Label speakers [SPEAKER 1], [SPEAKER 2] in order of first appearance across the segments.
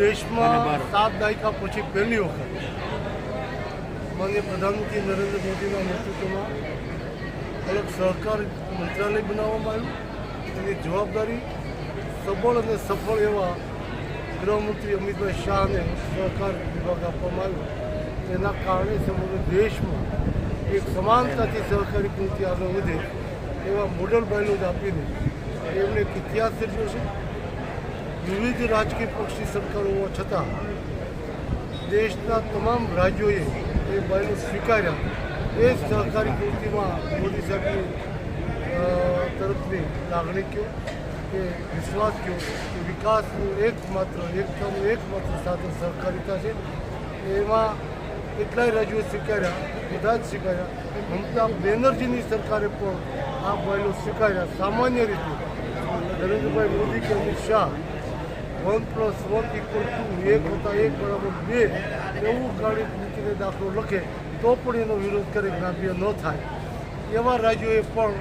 [SPEAKER 1] દેશમાં સાત દાયકા પછી પહેલી વખત માન્ય પ્રધાનમંત્રી નરેન્દ્ર મોદીના નેતૃત્વમાં અલગ સહકાર મંત્રાલય બનાવવામાં આવ્યું. તેની જવાબદારી સબળ અને સફળ એવા ગૃહમંત્રી અમિતભાઈ શાહને સહકાર વિભાગ આપવામાં આવ્યો. તેના કારણે સમગ્ર દેશમાં એક સમાનતાથી સહકારી કૃતિ આગળ વધે એવા મોડલ બાયલોજ આપીને એમણે એક ઇતિહાસ સર્જ્યો છે. વિવિધ રાજકીય પક્ષની સરકાર હોવા છતાં દેશના તમામ રાજ્યોએ એ બાયલો સ્વીકાર્યા. એ જ સહકારી પ્રવૃત્તિમાં મોદી સાહેબની તરફની લાગણી કહો કે વિશ્વાસ કહો કે વિકાસનું એકમાત્ર, એકતાનું એકમાત્ર સાધન સહકારિતા છે. એમાં કેટલાય રાજ્યોએ સ્વીકાર્યા, બધા જ સ્વીકાર્યા. મમતા બેનર્જીની સરકારે પણ આ બાયલો સ્વીકાર્યા. સામાન્ય રીતે નરેન્દ્રભાઈ મોદી કે Amit Shah one plus one equal two એક વત્તા એક બરાબર બે, એવું ગાડી નીતિને દાખલો લખે, તો પણ એનો વિરોધ કરે, ગ્રામ્ય ન થાય. એવા રાજ્યોએ પણ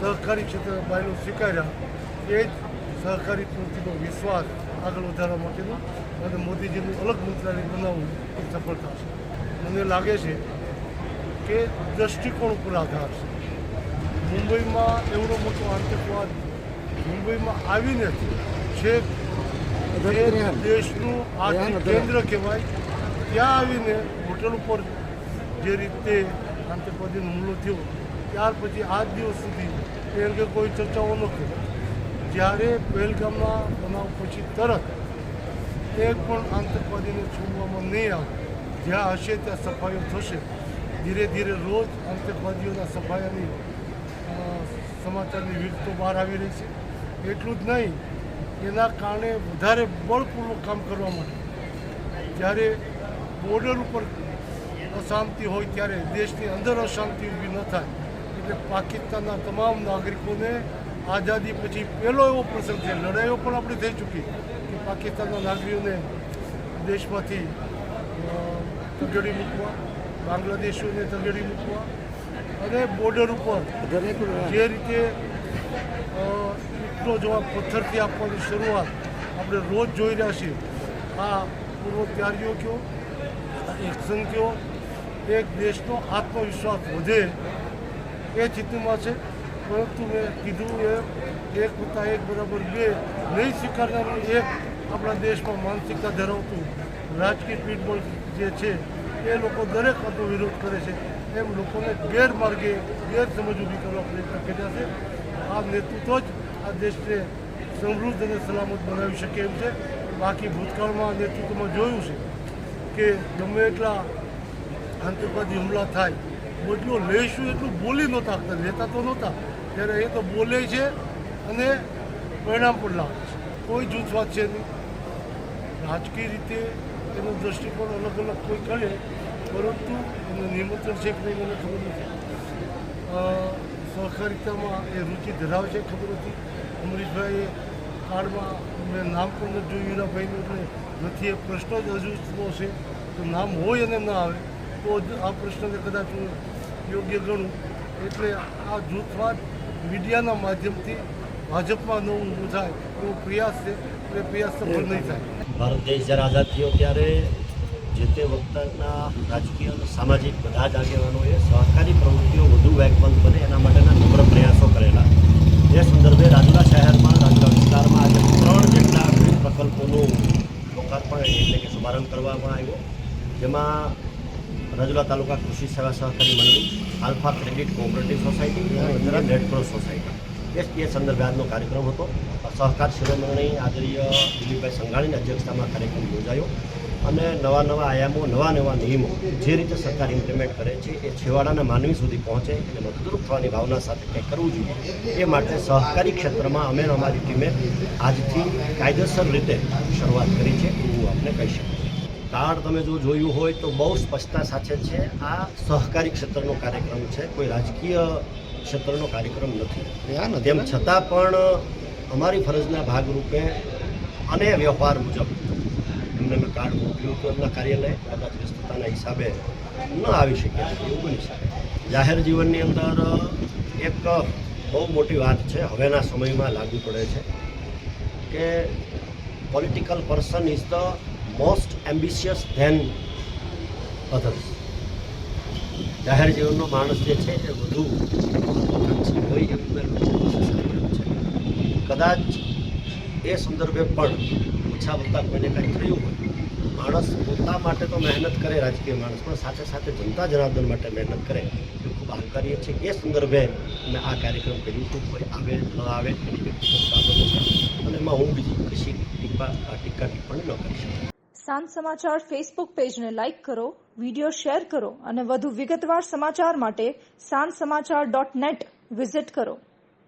[SPEAKER 1] સહકારી ક્ષેત્રે બાયલો સ્વીકાર્યા. એ જ સહકારી પ્રવૃત્તિનો વિશ્વાસ આગળ વધારવા માટેનું અને મોદીજીનું અલગ મંત્રાલય બનાવવું એ સફળતા છે. મને લાગે છે કે દ્રષ્ટિકોણ ઉપર આધાર છે. મુંબઈમાં એવડો મોટો આતંકવાદ મુંબઈમાં આવીને છેક દેશનું આર્થિક કેન્દ્ર કહેવાય. ત્યાં આવીને હોટલ ઉપર જે રીતે આતંકવાદીનો હુમલો થયો ત્યાર પછી આજ દિવસ સુધી એ અંગે કોઈ ચર્ચાઓ ન કરી જ્યારે પહેલગામના બનાવ પછી તરત એક પણ આતંકવાદીને છોડવામાં નહીં આવે. જ્યાં હશે ત્યાં સફાઈઓ થશે. ધીરે ધીરે રોજ આતંકવાદીઓના સફાયાની સમાચારની વિગતો બહાર આવી રહી છે. એટલું જ નહીં એના કારણે વધારે બળપૂર્વક કામ કરવા માટે. જ્યારે બોર્ડર ઉપર અશાંતિ હોય ત્યારે દેશની અંદર અશાંતિ ઊભી ન થાય એટલે પાકિસ્તાનના તમામ નાગરિકોને આઝાદી પછી પહેલો એવો પ્રસંગ છે લડાઈઓ પણ આપણી થઈ ચૂકી કે પાકિસ્તાનના નાગરિકોને દેશમાંથી તગેડી મૂકવા બાંગ્લાદેશીઓને તગેડી મૂકવા અને બોર્ડર ઉપર જે રીતે અ, જોવા પથ્થરથી આપવાની શરૂઆત આપણે રોજ જોઈ રહ્યા છીએ. આ પૂર્વ તૈયારીઓ કયો એક્શન કયો એક દેશનો આત્મવિશ્વાસ વધે એ સ્થિતિમાં છે. પરંતુ મેં કીધું એ એક વત્તા એક બરાબર બે નહીં સ્વીકારનારું એક આપણા દેશમાં માનસિકતા ધરાવતું રાજકીય પીઠબળ જે છે એ લોકો દરેક વાતનો વિરોધ કરે છે. એમ લોકોને ગેરમાર્ગે ગેરસમજ ઊભી કરવા પ્રયત્ન કર્યા છે. આ નેતૃત્વ જ આ દેશને સમૃદ્ધ અને સલામત બનાવી શકે એમ છે. બાકી ભૂતકાળમાં નેતૃત્વમાં જોયું છે કે ગમે એટલા આતંકવાદી હુમલા થાય, બદલો લઈશું એટલું બોલી નહોતા લેતા તો નહોતા, ત્યારે એ તો બોલે છે અને પરિણામ પણ લાવે છે. કોઈ જૂથવાદ છે નહીં. રાજકીય રીતે એનો દ્રષ્ટિકોણ અલગ અલગ કોઈ કરે, પરંતુ એનું નિમંત્રણ છે કે નહીં મને ખબર નથી. સહકારિતામાં એ રુચિ ધરાવે છે ખબર નથી અમરીશભાઈએ કાર્ડમાં મેં નામ પણ નથી જોયું હીરાભાઈનું એટલે નથી, એ પ્રશ્ન જ હજુ છે. તો નામ હોય અને ના આવે, તો આ પ્રશ્નને કદાચ હું યોગ્ય ગણું. એટલે આ જૂથવાદ મીડિયાના માધ્યમથી ભાજપમાં ન ઊભું થાય એવો પ્રયાસ છે એ પ્રયાસ સફળ નહીં થાય.
[SPEAKER 2] ભારત દેશ જ્યારે આઝાદ થયો ત્યારે જે તે વખતના રાજકીય અને સામાજિક બધા જ આગેવાનોએ સહકારી પ્રવૃત્તિઓ વધુ વેગવંત બને એના માટેના નમ્ર પ્રયાસો કરેલા. એ સંદર્ભે રાજુલા શહેરમાં, રાજુલા વિસ્તારમાં આજે ત્રણ જેટલા વિવિધ પ્રકલ્પોનું લોકાર્પણ એટલે કે શુભારંભ કરવામાં આવ્યો. જેમાં રાજુલા તાલુકા કૃષિ સેવા સહકારી મંડળી, આલ્ફા ક્રેડિટ કોઓપરેટિવ સોસાયટી અને ગુજરાત રેડક્રોસ સોસાયટી. એ એ સંદર્ભે આજનો કાર્યક્રમ હતો. સહકાર શિરોમણી આદરીય દિલીપભાઈ સંઘાણીની અધ્યક્ષતામાં કાર્યક્રમ યોજાયો અને નવા નવા આયામો નવા નવા નિયમો જે રીતે સરકાર ઇમ્પ્લિમેન્ટ કરે છે એ છેવાડાના માનવી સુધી પહોંચે અને મદદરૂપ થવાની ભાવના સાથે કંઈક કરવું જોઈએ એ માટે સહકારી ક્ષેત્રમાં અમે અમારી ટીમે આજથી કાયદેસર રીતે શરૂઆત કરી છે એવું આપણે કહી શકું કાર્ડ તમે જો જોયું હોય તો બહુ સ્પષ્ટતા સાથે છે. આ સહકારી ક્ષેત્રનો કાર્યક્રમ છે. કોઈ રાજકીય ક્ષેત્રનો કાર્યક્રમ નથી. તેમ છતાં પણ અમારી ફરજના ભાગરૂપે અને વ્યવહાર મુજબ એમને મેં કાર્ડ મોકલ્યું હતું. એમના કાર્યાલય કદાચ વ્યસ્તતાના હિસાબે ન આવી શક્યા એવું બની શકે. જાહેર જીવનની અંદર એક બહુ મોટી વાત છે, હવેના સમયમાં લાગુ પડે છે કે political person is the most ambitious than others જાહેર જીવનનો માણસ જે છે એ વધુ મહત્વાકાંક્ષી હોય એવું મેં લોકો પાસે સાંભળ્યું છે કદાચ એ સંદર્ભે પણ ઓછા વત્તા કોઈને કંઈ થયું હોય. માણસ પોતા માટે તો મહેનત કરે, રાજકીય માણસ, પણ સાથે સાથે જનતા જનાર્દન માટે મહેનત કરે, એ ખૂબ આવકાર્ય છે. એ સંદર્ભે મેં આ કાર્યક્રમ કર્યું હતું. કોઈ આવે, ન આવે, એની અને એમાં હું બીજી કશી ટીપા ટીકા ટિપ્પણી ન કરી શકું.
[SPEAKER 3] સાંજ સમાચાર ફેસબુક પેજને લાઇક કરો વિડિયો શેર કરો અને વધુ વિગતવાર સમાચાર માટે સાંજ સમાચાર ડોટ નેટ વિઝિટ કરો.